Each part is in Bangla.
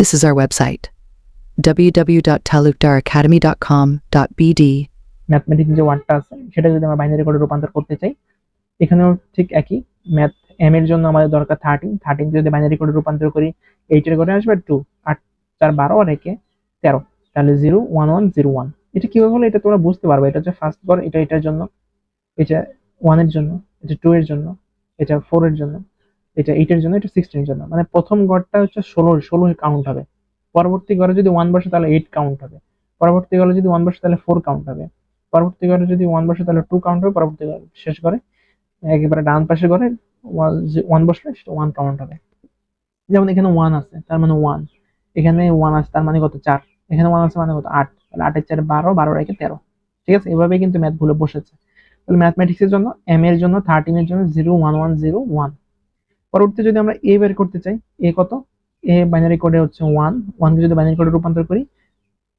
This is our website www.talukdaracademy.com.bd. Mathematics যে ওয়ার্ডটা আছে সেটা যদি আমরা বাইনারি কোডে রূপান্তর করতে চাই, এখানেও ঠিক একই। ম্যাথ এম এর জন্য আমাদের দরকার থার্টিন থার্টিন যদি বাইনারি কোডে রূপান্তর করি এইটের ঘরে আসবে টু আট, চার, বারো, আর একে তেরো। তাহলে zero one one zero one এটা কীভাবে হলো? এটা তোমরা বুঝতে পারবে। এটা হচ্ছে ফার্স্ট ঘর এটা এটার জন্য, এটা ওয়ানের জন্য, এটা টু এর জন্য, এটা ফোর এর জন্য। এটা এইটের জন্য, এটা সিক্সটিনের জন্য। মানে প্রথম গড়টা হচ্ছে ষোলো ষোলো কাউন্ট হবে। পরবর্তী ঘরে যদি ওয়ান বসে তাহলে এইট কাউন্ট হবে। পরবর্তী ঘরে যদি ওয়ান বসে তাহলে ফোর কাউন্ট হবে। পরবর্তী ঘরে যদি ওয়ান বসে তাহলে টু কাউন্ট হবে। পরবর্তী ঘরে শেষ করে একেবারে ডান পাশে ঘরে ওয়ান বসলে সেটা ওয়ান কাউন্ট হবে। যেমন এখানে ওয়ান আছে, তার মানে ওয়ান এখানে ওয়ান আছে, তার মানে কত? চার। এখানে ওয়ান আছে মানে কত? আট। তাহলে আটের চারে বারো বারো রেখে তেরো। ঠিক আছে? এভাবেই কিন্তু ম্যাথগুলো বসেছে। তাহলে ম্যাথমেটিক্সের জন্য এম এর জন্য থার্টিনের জন্য zero one one zero one পরবর্তীতে যদি আমরা এ বের করতে চাই এ কত? এ বাইনারি কোডে হচ্ছে ওয়ান ওয়ানকে যদি বাইনারি কোডে রূপান্তর করি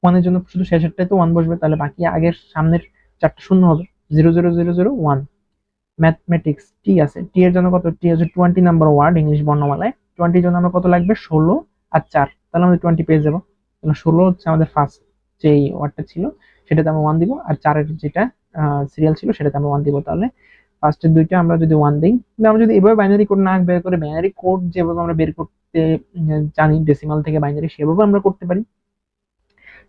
ওয়ানের জন্য শুধু শেষেরটাই তো ওয়ান বসবে, তাহলে বাকি আগের সামনের চারটা শূন্য হবে। Zero zero zero zero one mathematics T আছে। টি এর জন্য কত? টি হচ্ছে টোয়েন্টি নাম্বার ওয়ার্ড ইংলিশ বর্ণমালায়। টোয়েন্টির জন্য আমরা কত লাগবে? ষোলো আর চার। তাহলে আমাদের টোয়েন্টি পেয়ে যাব। তাহলে ষোলো হচ্ছে আমাদের ফার্স্ট যেই ওয়ার্ডটা ছিল, সেটাতে আমরা ওয়ান দিব। আর চারের যেটা সিরিয়াল ছিল, সেটাতে আমরা ওয়ান দিব। তাহলে ফার্স্টের দুইটা আমরা যদি ওয়ান দিই আমরা যদি এভাবে বাইনারি কোড না বের করে বাইনারি কোড যেভাবে আমরা বের করতে জানি ডেসিমাল থেকে বাইনারি সেভাবে আমরা করতে পারি।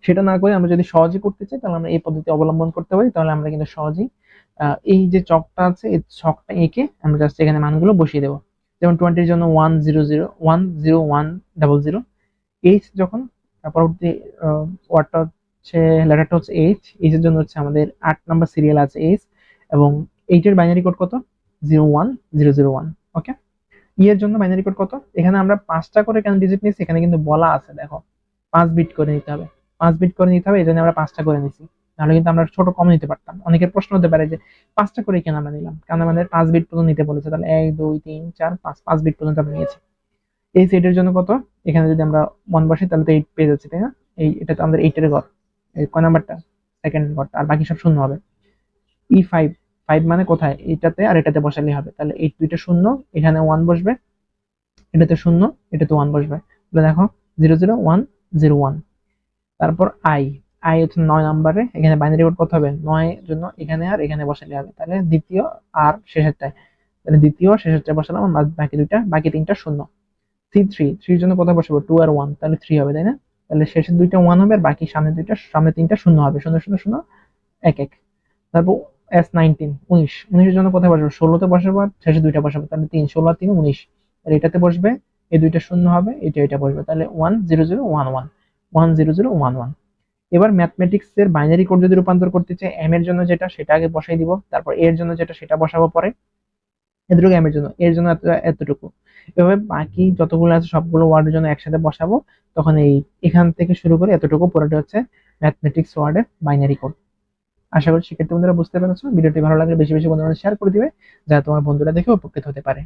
সেটা না করে আমরা যদি সহজে করতে চাই, তাহলে আমরা এই পদ্ধতি অবলম্বন করতে পারি। তাহলে আমরা কিন্তু সহজেই এই যে চকটা আছে, এই চকটা এঁকে আমরা জাস্ট এখানে মানগুলো বসিয়ে দেবো। যেমন টোয়েন্টির জন্য one zero zero one zero one double zero H যখন পরবর্তী ওয়ার্ডটা হচ্ছে লেটারটা হচ্ছে এইচ এইচ এর জন্য হচ্ছে আমাদের আট নাম্বার সিরিয়াল আছে এইচ এবং এইটের বাইনারি কোড কত? Zero one zero zero one okay E এর জন্য বাইনারি কোড কত? এখানে আমরা পাঁচটা করে কেন ডিজিট নিচ্ছি এখানে কিন্তু বলা আছে, দেখো। পাঁচ বিট করে নিতে হবে। পাঁচ বিট করে নিতে হবে, এই জন্য আমরা পাঁচটা করে নিছি তাহলে কিন্তু আমরা ছোট কম নিতে পারতাম। অনেকের প্রশ্ন হতে পারে যে, পাঁচটা করে কেন আমরা নিলাম? কারণ আমাদের পাঁচ বিট পর্যন্ত নিতে বলেছে? তাহলে এক, দুই, তিন, চার, পাঁচ পাঁচ বিট পর্যন্ত আমরা নিয়েছি। এই সেটের জন্য কত? এখানে যদি আমরা ওয়ান বসি তাহলে তো এইট পেয়ে যাচ্ছে, তাই না? এই, এটা তো আমাদের এইটের ঘর। এই কয় নাম্বারটা? সেকেন্ড ঘরটা। আর বাকি সব শূন্য হবে। ই ফাইভ ফাইভ মানে কোথায়? এটাতে আর এটাতে বসালে হবে। তাহলে এই দুইটা শূন্য, এখানে ওয়ান বসবে, এটাতে শূন্য, এটাতে ওয়ান বসবে। তাহলে দেখো zero zero one zero one তারপর আই আই হচ্ছে নয় নাম্বারে এখানে বাইনারি কোড কত হবে? নয় জন্য এখানে আর এখানে বসালে হবে। তাহলে দ্বিতীয় আর শেষেরটায় তাহলে দ্বিতীয় আর শেষেরটায় বসালাম বাকি দুইটা, বাকি তিনটা শূন্য। সি থ্রি থ্রির জন্য কোথায় বসাবো? টু আর ওয়ান তাহলে থ্রি হবে, তাই না? তাহলে শেষের দুইটা ওয়ান হবে, আর বাকি সামনে দুইটা সামনে তিনটা শূন্য হবে। শূন্য শূন্য শূন্য, এক এক। তারপর এস নাইনটিন উনিশ। উনিশের জন্য কোথায় বসাবো? ষোলোতে বসাবো আর শেষে দুইটা বসাবো। তাহলে তিন, ষোলো আর তিন, উনিশ। আর এটাতে বসবে। এই দুইটা শূন্য হবে, এটা এটা বসবে। তাহলে one zero zero one one one zero zero one one এবার ম্যাথমেটিক্স এর বাইনারি কোড যদি রূপান্তর করতে চাই এম এর জন্য যেটা, সেটা আগে বসাই দিব। তারপর এর জন্য যেটা, সেটা বসাবো পরে। এতটুকু এম এর জন্য। এর জন্য এত- এতটুকু। এভাবে বাকি যতগুলো আছে, সবগুলো ওয়ার্ডের জন্য একসাথে বসাবো। তখন এই, এখান থেকে শুরু করে এতটুকু পুরোটা হচ্ছে ম্যাথমেটিক্স ওয়ার্ডের বাইনারি কোড আশা করি শিক্ষার্থী বন্ধুরা বুঝতে পেরেছ। ভিডিওটি ভালো লাগলে বেশি বেশি বন্ধুরা শেয়ার করে দিবে যা তোমার বন্ধুরা দেখে উপকৃত হতে পারে।